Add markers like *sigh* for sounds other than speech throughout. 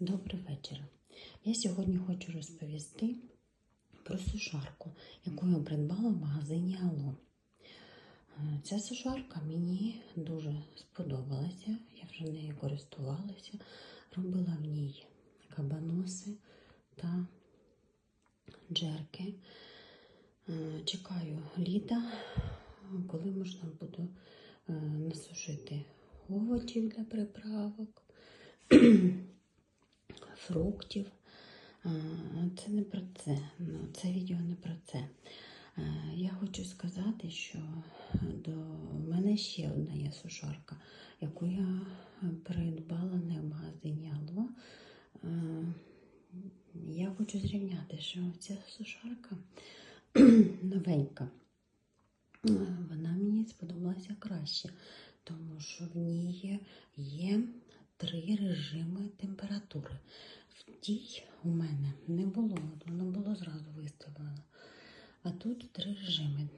Добрий вечір. Я сьогодні хочу розповісти про сушарку, яку я придбала в магазині Ало. Е, Ця сушарка мені дуже сподобалася. Я вже нею користувалася, робила в ній кабаноси та джерки. Е, Чекаю літа, коли можна буде насушити овочів для приправок *clears throat* фруктів. Це не про це. Ну, це відео не про це. Я хочу сказати, що до мене ще одна є сушарка, яку я придбала не в магазині Алло. Я хочу зрівняти, що ця сушарка *clears throat* новенька. Вона мені сподобалася краще, тому що в ній є три режими температури. В тій у мене не було, воно було зразу виставлено. А тут три режими.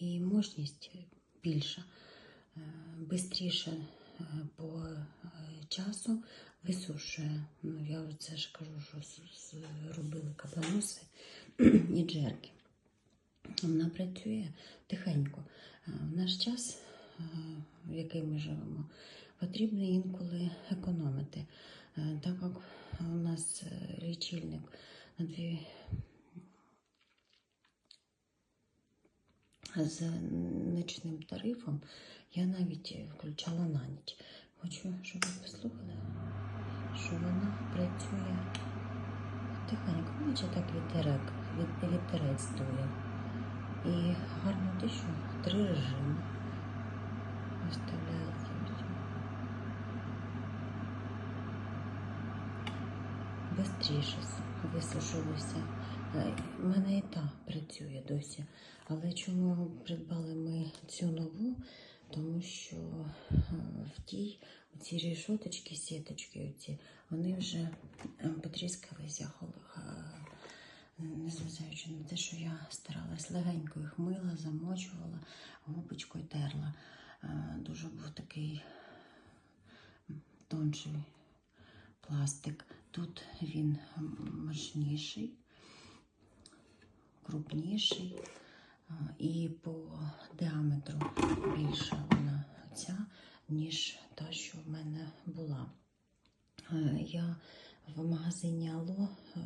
І мощність більша, швидше по е, часу висушує. Ну, я це ж кажу, що робили кабаноси *clears throat* і джерки. Вона працює тихенько. Е, В наш час, е, в який ми живемо, потрібно інколи економити, Е, так як у нас е, лічильник на дві з нічним тарифом, я навіть включала на ніч. Хочу, щоб ви послухали, що вона працює тихенько, наче так вітерець дує. І гарно тишу, три режими. Бистріше висушилося. У мене і та працює досі. Але чому придбали ми цю нову? Тому що е, в тій ці рішоточки, сіточки, оці, вони вже е, потріскалися, незважаючи на те, що я старалась легенько їх мила, замочувала, губочкою терла. Е, Дуже був такий тонший пластик. Тут він мощніший, крупніший і по діаметру більша вона ця, ніж та, що в мене була. Я в магазині Ало е,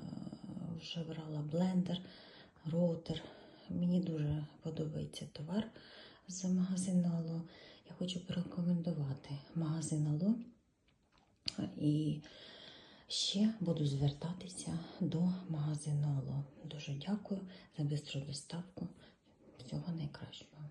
вже брала блендер, роутер. Мені дуже подобається товар з магазину Ало. Я хочу порекомендувати магазин Ало. І ще буду звертатися до магазину Ало. Дуже дякую за бистру доставку. Всього найкращого.